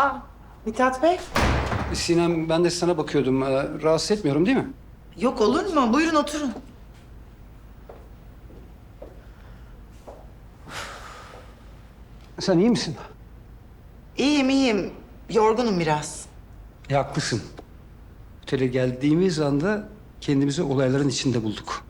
Aa, Mithat Bey. Sinem ben de sana bakıyordum. Ee, rahatsız etmiyorum değil mi? Yok olur mu? Buyurun oturun. Sen iyi misin? İyiyim iyiyim. Yorgunum biraz. E, haklısın. Otele geldiğimiz anda kendimizi olayların içinde bulduk.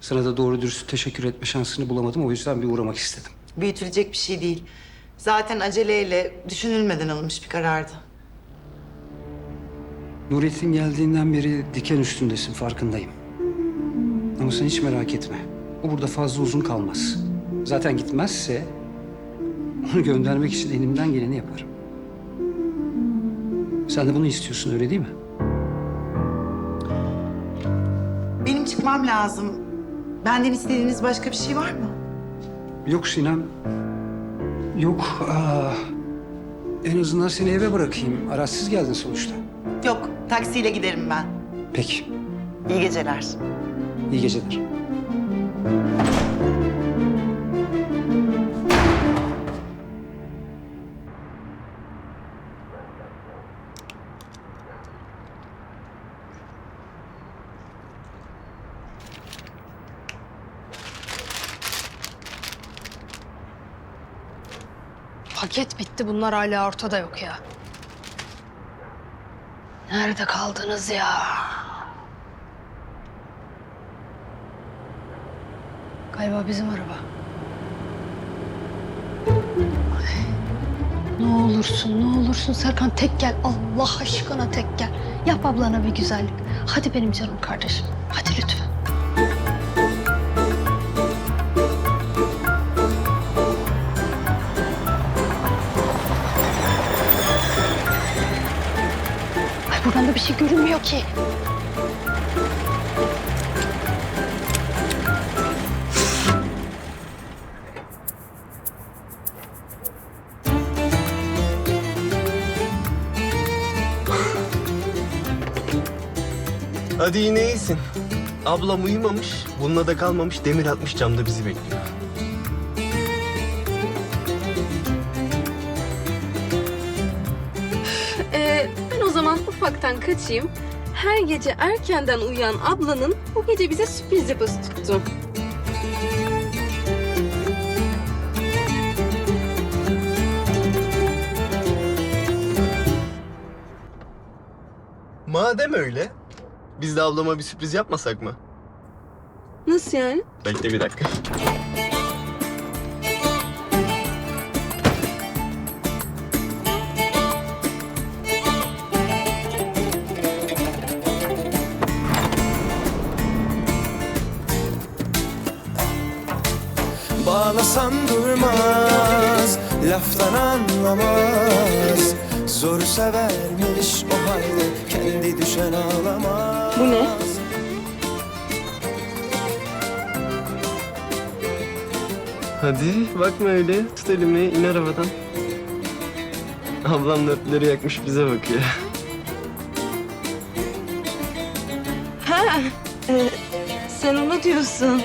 Sana da doğru dürüst teşekkür etme şansını bulamadım. O yüzden bir uğramak istedim. Büyütülecek bir şey değil. Zaten aceleyle düşünülmeden alınmış bir karardı. Nurettin geldiğinden beri diken üstündesin farkındayım. Ama sen hiç merak etme. O burada fazla uzun kalmaz. Zaten gitmezse onu göndermek için elimden geleni yaparım. Sen de bunu istiyorsun öyle değil mi? Benim çıkmam lazım. Benden istediğiniz başka bir şey var mı? Yok Sinem. Yok. Aa, en azından seni eve bırakayım. Araçsız geldin sonuçta. Yok, taksiyle giderim ben. Peki. İyi geceler. İyi geceler. Paket bitti bunlar hala ortada yok ya. Nerede kaldınız ya? Galiba bizim araba. Ne olursun, ne olursun Serkan tek gel. Allah aşkına tek gel. Yap ablana bir güzellik. Hadi benim canım kardeşim. Hadi lütfen. Buradan da bir şey görünmüyor ki. Hadi yine iyisin. Ablam uyumamış, bununla da kalmamış, demir atmış camda bizi bekliyor. Ufaktan kaçayım. Her gece erkenden uyuyan ablanın bu gece bize sürpriz yapası tuttu. Madem öyle, biz de ablama bir sürpriz yapmasak mı? Nasıl yani? Bekle bir dakika. Bağlasan durmaz, laftan anlamaz Zor severmiş o halde kendi düşen ağlamaz Bu ne? Hadi bakma öyle, tut elimi, in arabadan. Ablam nöpleri yakmış bize bakıyor. Ha, e, sen onu diyorsun.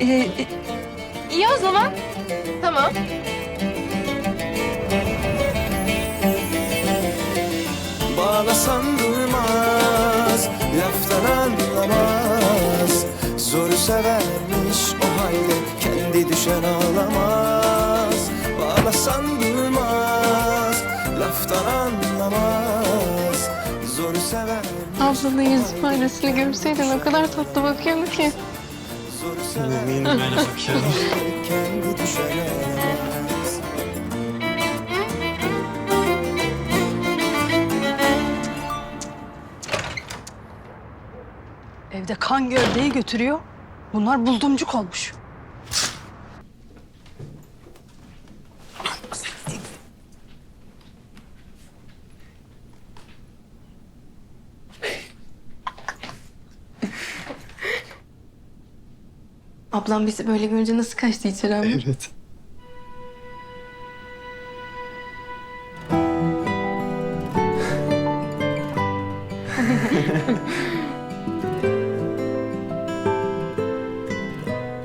E, e, iyi o zaman. Tamam. Bağlasan durmaz, laftan anlamaz Zor severmiş o halde kendi düşen ağlamaz Bağlasan durmaz, laftan anlamaz Zor severmiş Ablanın yüz ifadesini görseydin o kadar tatlı bakıyordu ki. Kendi düşen ağlamaz Evde kan gövdeyi götürüyor. Bunlar buldumcuk olmuş. Ablam bizi böyle görünce nasıl kaçtı içeri ama? Evet.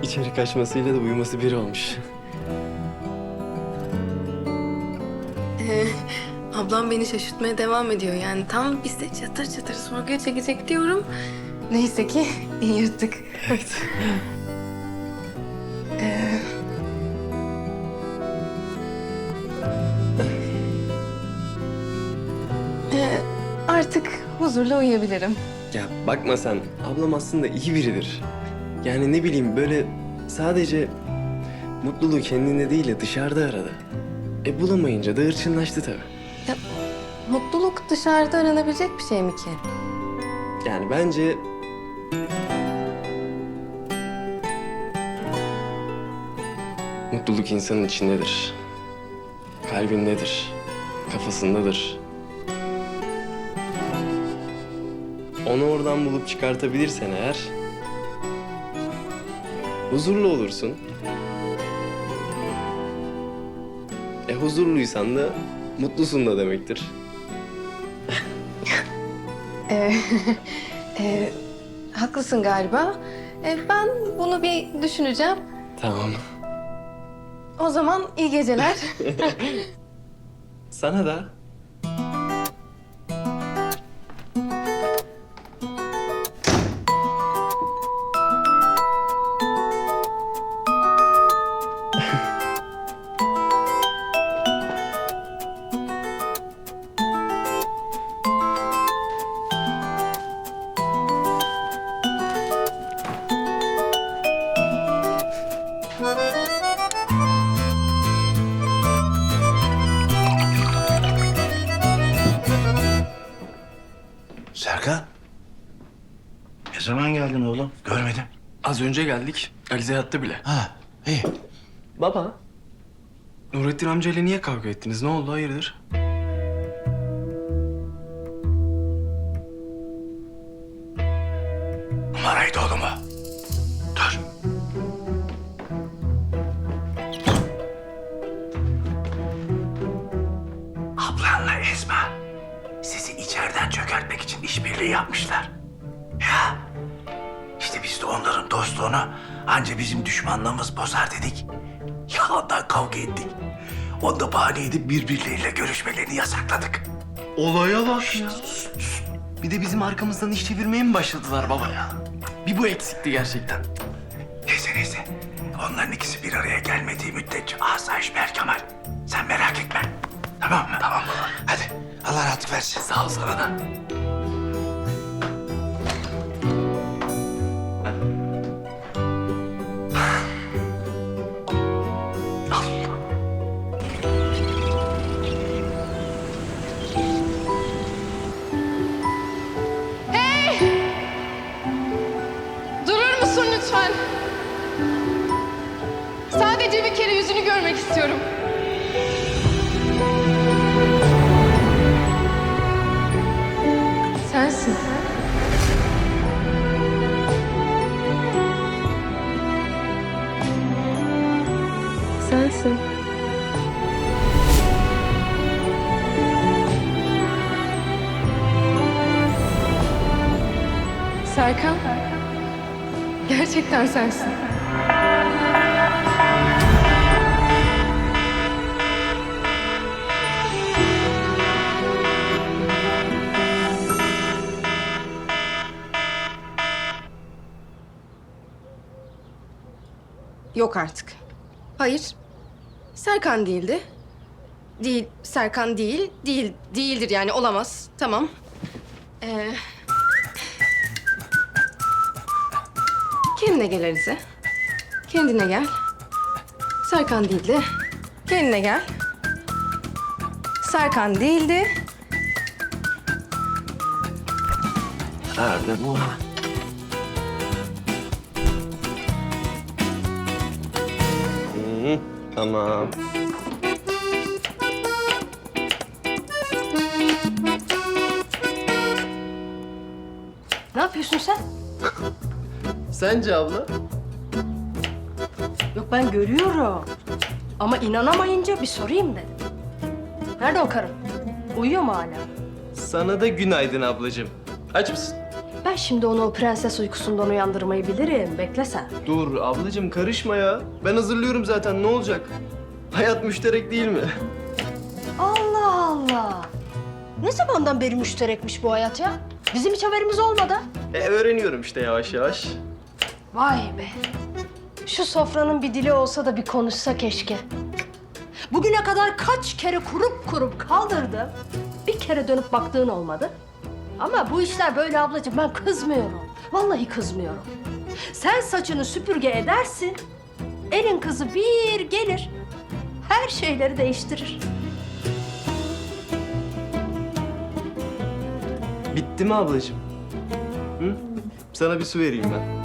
İçeri kaçmasıyla da uyuması bir olmuş. Ablam beni şaşırtmaya devam ediyor. Yani tam biz de çatır çatır sorguya çekecek diyorum. Neyse ki yırttık. Ee, huzurla uyuyabilirim. Ya bakma sen. Ablam aslında iyi biridir. Yani ne bileyim böyle sadece mutluluğu kendinde değil de dışarıda aradı. E bulamayınca da hırçınlaştı tabii. Mutluluk dışarıda aranabilecek bir şey mi ki? Yani bence... Mutluluk insanın içindedir. Kalbindedir. Kafasındadır. Onu oradan bulup çıkartabilirsen eğer... Huzurlu olursun. E huzurluysan da mutlusun da demektir. Ee, e, haklısın galiba. Ee, ben bunu bir düşüneceğim. Tamam. O zaman iyi geceler. Sana da. Önce geldik. Alize yattı bile. Ha, iyi. Baba. Nurettin amcayla niye kavga ettiniz? Ne oldu hayırdır? Numaraydı oğlum o. Dur. Ablanla Esma sizi içeriden çökertmek için işbirliği yapmışlar. Dostluğunu anca bizim düşmanlığımız bozar dedik. Yalandan kavga ettik. Onu da bahane edip birbirleriyle görüşmelerini yasakladık. Olaya bak ya. Bir de bizim arkamızdan iş çevirmeye mi başladılar baba ya? Bir bu eksikti gerçekten. Neyse neyse. Onların ikisi bir araya gelmediği müddetçe asayiş Berkemal. Sen merak etme. Tamam mı? Tamam baba. Hadi Allah rahatlık versin. Sağ ol sana da. Yüzünü görmek istiyorum. Sensin. Sensin. Serkan. Gerçekten sensin. Yok artık. Hayır. Serkan değildi. Değil, Serkan değil. Değil, değildir yani olamaz. Tamam. Ee... Kendine gel Alize. Kendine gel. Serkan değildi. Kendine gel. Serkan değildi. Nerede bu? Tamam. Ne yapıyorsun sen? Sence abla? Yok ben görüyorum. Ama inanamayınca bir sorayım dedim. Nerede o karın? Uyuyor mu hala? Sana da günaydın ablacığım. Aç mısın? Ben şimdi onu o prenses uykusundan uyandırmayı bilirim. Bekle sen. Dur ablacığım karışma ya. Ben hazırlıyorum zaten ne olacak? Hayat müşterek değil mi? Allah Allah. Ne zamandan beri müşterekmiş bu hayat ya? Bizim hiç haberimiz olmadı. E, öğreniyorum işte yavaş yavaş. Vay be. Şu sofranın bir dili olsa da bir konuşsa keşke. Bugüne kadar kaç kere kurup kurup kaldırdım. Bir kere dönüp baktığın olmadı. Ama bu işler böyle ablacığım ben kızmıyorum. Vallahi kızmıyorum. Sen saçını süpürge edersin. Elin kızı bir gelir. Her şeyleri değiştirir. Bitti mi ablacığım? Hı? Sana bir su vereyim ben.